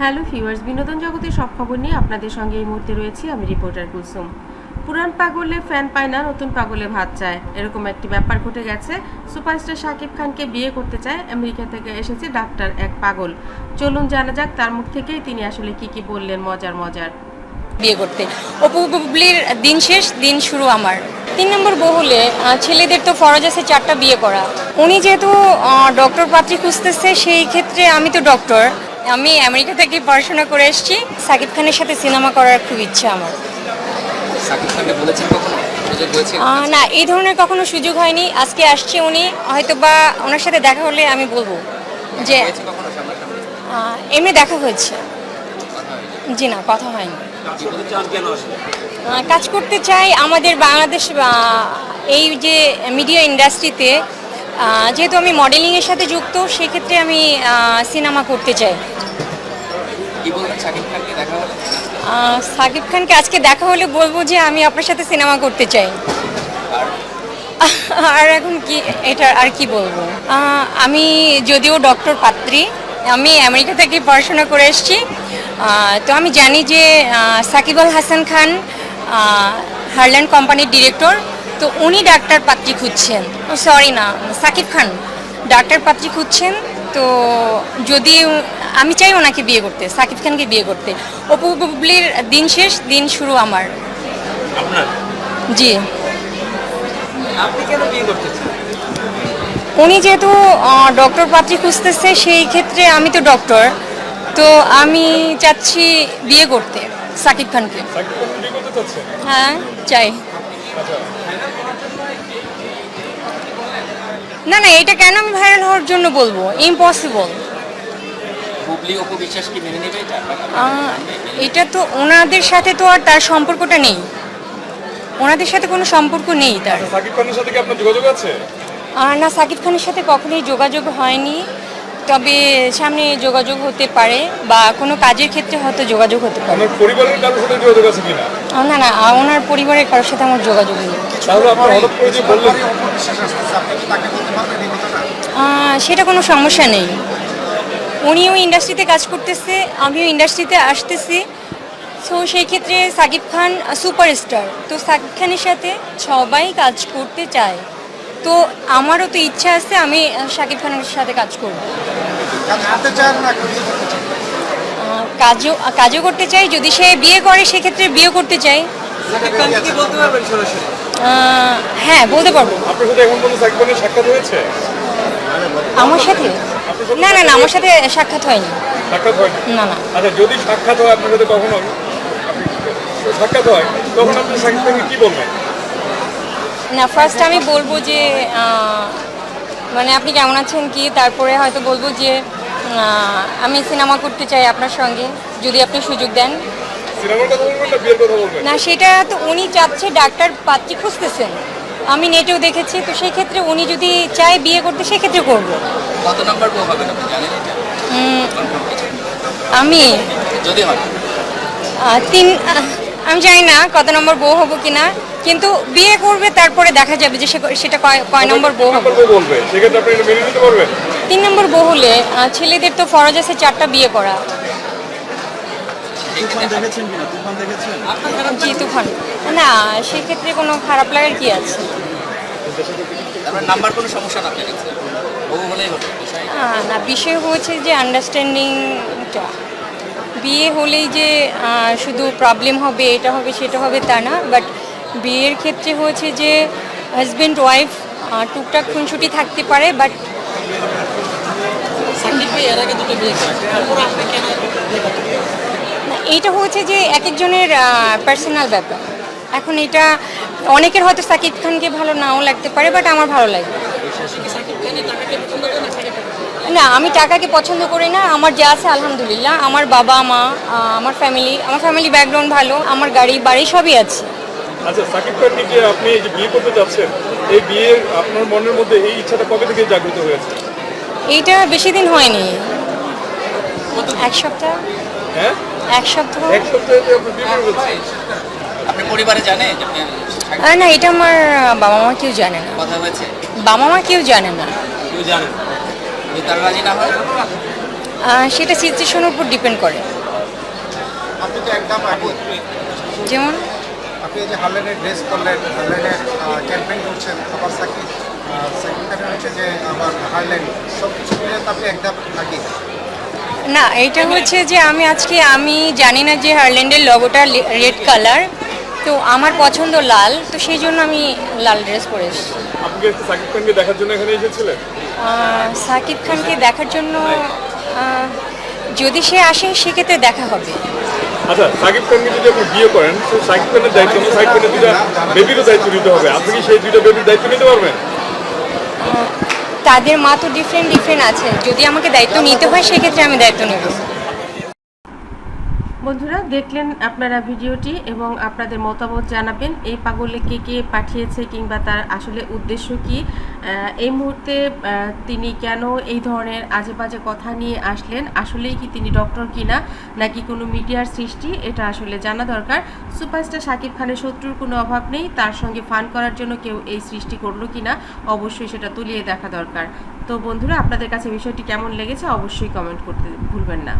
Hello viewers, বিনোদন জগতের সব খবর নিয়ে আপনাদের সঙ্গে এই মুহূর্তে রয়েছি আমি রিপোর্টার কুলসুম। পুরান পাগলে ফ্যান পায় না, নতুন পাগলে ভাত চায়। এরকম একটি ব্যাপার ঘটে গেছে। সুপারস্টার শাকিব খানকে বিয়ে করতে চায়, আমেরিকা থেকে এসেছে ডাক্তার এক পাগল। চলুন জানা যাক তার মুখ থেকেই তিনি আসলে কি কি বললেন মজার মজার। বিয়ে করতে। অপু বুবলির দিন শেষ, দিন শুরু আমার। তিন নম্বর বহুলে ছেলেদের তো ফরজ আছে চারটা বিয়ে করা। উনি যেহেতু ডক্টর পাত্রী খুঁজতেছে, সেই ক্ষেত্রে আমি তো ডক্টর আমি আমেরিকা থেকে পড়াশোনা করে এসেছি। সাকিব খানের সাথে সিনেমা করার খুব ইচ্ছা আমার। সাকিব খানকে বলেছেন কখনো? সুযোগ হয়েছে? আহ, না এই ধরনের কখনো সুযোগ হয়নি। আজকে আসছে উনি হয়তো বা ওনার সাথে দেখা হলে আমি বলব যে এমনি দেখা হয়েছে। জি না কথা হয়নি। কাজ করতে চাই আমাদের বাংলাদেশ এই যে মিডিয়া ইন্ডাস্ট্রিতে যেহেতু আমি মডেলিংয়ের সাথে যুক্ত সেক্ষেত্রে আমি সিনেমা করতে চাই। সাকিব খানকে আজকে দেখা হলে বলব যে আমি আপনার সাথে সিনেমা করতে চাই। আর? এখন কি এটা আর কি বলব? আমি যদিও ডক্টর পাত্রী আমি আমেরিকা থেকে পড়াশোনা করে এসেছি। তো আমি জানি যে সাকিব আল হাসান খান হারল্যান্ড কোম্পানির ডিরেক্টর। তো উনি ডাক্তার পাত্রী খুঁজছেন। ও সরি না সাকিব খান ডাক্তার পাত্রী খুঁজছেন তো যদি আমি চাই ওনাকে বিয়ে করতে সাকিব খানকে বিয়ে করতে। অপু বুবলির দিন শেষ দিন শুরু আমার। জি। উনি যেহেতু ডক্টর পাত্রী খুঁজতেছে সেই ক্ষেত্রে আমি তো ডক্টর তো আমি চাচ্ছি বিয়ে করতে সাকিব খানকে। হ্যাঁ চাই। না না এটা কেন আমি ভাইরাল হওয়ার জন্য বলব? ইম্পসিবল বুবলি অপু বিশ্বাস কি মেনে নেবে এটা? এটা তো ওনাদের সাথে তো আর তার সম্পর্কটা নেই। ওনাদের সাথে কোনো সম্পর্ক নেই তার। সাকিব খানের সাথে কি আপনার যোগাযোগ আছে? আর না সাকিব খানের সাথে কখনোই যোগাযোগ হয়নি। তবে সামনে যোগাযোগ হতে পারে বা কোনো কাজের ক্ষেত্রে হয়তো যোগাযোগ হতে পারে। আপনার পরিবারের কারোর সাথে যোগাযোগ আছে কিনা? না না ওনার পরিবারের কারোর সাথে আমার যোগাযোগ নেই। তাহলে আপনি হঠাৎ করে যে বললেন সেটা কোনো সমস্যা নেই। উনিও ইন্ডাস্ট্রিতে কাজ করতেছে আমিও ইন্ডাস্ট্রিতে আসতেছি। সো সেই ক্ষেত্রে সাকিব খান সুপারস্টার। তো সাকিব খানের সাথে সবাই কাজ করতে চায়। তো আমারও তো ইচ্ছা আছে আমি শাকিব খানের সাথে কাজ করব। কাজও কাজও করতে চাই যদি সে বিয়ে করে সেক্ষেত্রে বিয়ে করতে চাই। সাকিব খানকে কি বলতে পারবেন সরাসরি? আহ, হ্যাঁ বলতে পারব। আপনার সাথে এখন পর্যন্ত সাকিব খানের সাক্ষাৎ হয়েছে? আমার সাথে? না না না আমার সাথে সাক্ষাৎ হয়নি। সাক্ষাৎ হয়নি? না না। আচ্ছা যদি সাক্ষাৎ হয় আপনার সাথে কখনো সাক্ষাৎ হয় তখন আপনি খানকে কি বলবেন? না ফার্স্ট আমি বলব যে মানে আপনি কেমন আছেন কি? তারপরে হয়তো বলব যে আমি সিনেমা করতে চাই আপনার সঙ্গে যদি আপনি সুযোগ দেন। না সেটা তো উনি চাচ্ছে ডাক্তার পাত্রী খুঁজতেছেন। আমি নেটেও দেখেছি তো সেই ক্ষেত্রে উনি যদি চায় বিয়ে করতে সেক্ষেত্রে করব। কত নাম্বার বউ জানেন আমি? যদি হয়। তিন আমি জানি না কত নম্বর বউ হব কিনা কিন্তু বিয়ে করবে তারপরে দেখা যাবে যে সে- সেটা কয় কয় নম্বর বউ হবে। মেনে তিন নম্বর বউ হলে ছেলেদের তো ফরজ আছে চারটা বিয়ে করা। জি তুফান। না সেক্ষেত্রে কোনো খারাপ লাগার কি আছে? নাম্বার কোনো সমস্যা না বিষয়। আহ, না বিষয় হচ্ছে যে আন্ডারস্ট্যান্ডিংটা বিয়ে হলেই যে শুধু প্রবলেম হবে এটা হবে সেটা হবে তা না বাট বিয়ের ক্ষেত্রে হচ্ছে যে হাজব্যান্ড ওয়াইফ টুকটাক খুনসুটি থাকতে পারে বাট এইটা হচ্ছে যে এক একজনের পার্সোনাল ব্যাপার। এখন এটা অনেকের হয়তো সাকিব খানকে ভালো নাও লাগতে পারে বাট আমার ভালো লাগে না আমি টাকাকে পছন্দ করি না আমার যা আছে আলহামদুলিল্লাহ আমার বাবা মা আমার ফ্যামিলি আমার ফ্যামিলি ব্যাকগ্রাউন্ড ভালো আমার গাড়ি বাড়ি সবই আছে। আচ্ছা সাকিব খানকে যে আপনি এই যে বিয়ে করতে যাচ্ছেন এই বিয়ে আপনার মনের মধ্যে এই ইচ্ছাটা কবে থেকে জাগ্রত হয়েছে? এইটা বেশি দিন হয়নি। এক সপ্তাহ? হ্যাঁ? এক সপ্তাহ? এক সপ্তাহে আপনি বিয়ে করে আপনি পরিবারে জানে যে আপনি সাকিব আহ, না এটা আমার বাবা মা কেউ জানে না। কথা হয়েছে? বাবা মা কেউ জানে না। কেউ জানেন যদি তারা রাজি না হয়? সেটা সিচুয়েশনের উপর ডিপেন্ড করে। আপনি তো একদম আগে যেমন? আপনি যে হারলেনের ড্রেস করলেন হারলেনের ক্যাম্পেইন করছেন আবার হচ্ছে যে আবার হারলেন সব কিছু মিলে আপনি একদম আগে। না এটা হচ্ছে যে আমি আজকে আমি জানি না যে হারল্যান্ডের লগোটা রেড কালার তো আমার পছন্দ লাল তো সেই জন্য আমি লাল ড্রেস পরে এসেছি। আপনি কি সাকিব খানকে দেখার জন্য এখানে এসেছিলেন? সাকিব খানকে দেখার জন্য যদি সে আসে সেক্ষেত্রে দেখা হবে। আচ্ছা সাকিব খানকে যদি আপনি বিয়ে করেন তো সাকিব খানের দায়িত্ব সাকিব খানের দুইটা বেবিরও দায়িত্ব নিতে হবে। আপনি কি সেই দুইটা বেবির দায়িত্ব নিতে পারবেন? তাদের মা তো ডিফারেন্ট ডিফারেন্ট আছে। যদি আমাকে দায়িত্ব নিতে হয় সেক্ষেত্রে আমি দায়িত্ব নেব। বন্ধুরা, দেখলেন আপনারা ভিডিওটি এবং আপনাদের মতামত জানাবেন, এই পাগলে কে কে পাঠিয়েছে কিংবা তার আসলে উদ্দেশ্য কি? এই মুহূর্তে তিনি কেন এই ধরনের আজে বাজে কথা নিয়ে আসলেন? আসলেই কি তিনি ডক্টর কিনা, নাকি কোনো মিডিয়ার সৃষ্টি? এটা আসলে জানা দরকার। সুপারস্টার শাকিব খানের শত্রুর কোনো অভাব নেই, তার সঙ্গে ফান করার জন্য কেউ এই সৃষ্টি করল কিনা, অবশ্যই সেটা তুলিয়ে দেখা দরকার। তো বন্ধুরা, আপনাদের কাছে বিষয়টি কেমন লেগেছে, অবশ্যই কমেন্ট করতে ভুলবেন না।